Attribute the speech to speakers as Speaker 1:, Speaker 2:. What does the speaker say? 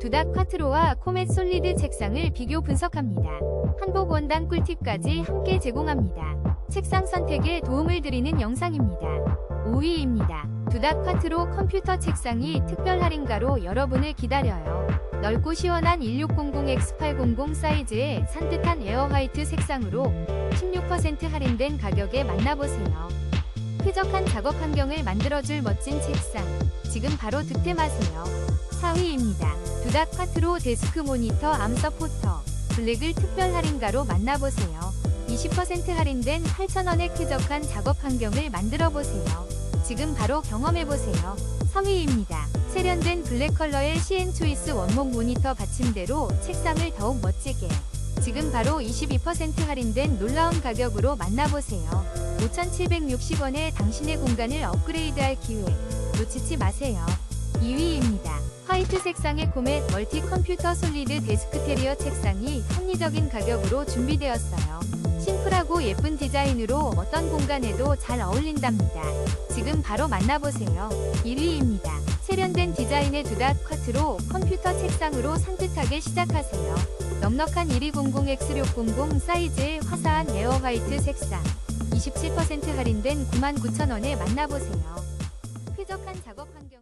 Speaker 1: 두닥 콰트로와 코멧 솔리드 책상을 비교 분석합니다. 한복 원단 꿀팁까지 함께 제공합니다. 책상 선택에 도움을 드리는 영상입니다. 5위입니다. 두닥 콰트로 컴퓨터 책상이 특별 할인가로 여러분을 기다려요. 넓고 시원한 1600X800 사이즈의 산뜻한 에어 화이트 색상으로 16% 할인된 가격에 만나보세요. 쾌적한 작업 환경을 만들어줄 멋진 책상. 지금 바로 득템하세요. 4위입니다. 두닥 콰트로 데스크 모니터 암 서포터. 블랙을 특별 할인가로 만나보세요. 20% 할인된 8,000원의 쾌적한 작업 환경을 만들어보세요. 지금 바로 경험해보세요. 3위입니다. 세련된 블랙 컬러의 CN 초이스 원목 모니터 받침대로 책상을 더욱 멋지게. 지금 바로 22% 할인된 놀라운 가격으로 만나보세요. 5,760원에 당신의 공간을 업그레이드할 기회. 놓치지 마세요. 2위입니다. 화이트 색상의 코멧 멀티 컴퓨터 솔리드 데스크 테리어 책상이 합리적인 가격으로 준비되었어요. 심플하고 예쁜 디자인으로 어떤 공간에도 잘 어울린답니다. 지금 바로 만나보세요. 1위입니다. 세련된 디자인의 두닥 쿼트로 컴퓨터 책상으로 산뜻하게 시작하세요. 넉넉한 1200X600 사이즈의 화사한 에어 화이트 색상. 27% 할인된 99,000원에 만나보세요. 쾌적한 작업 환경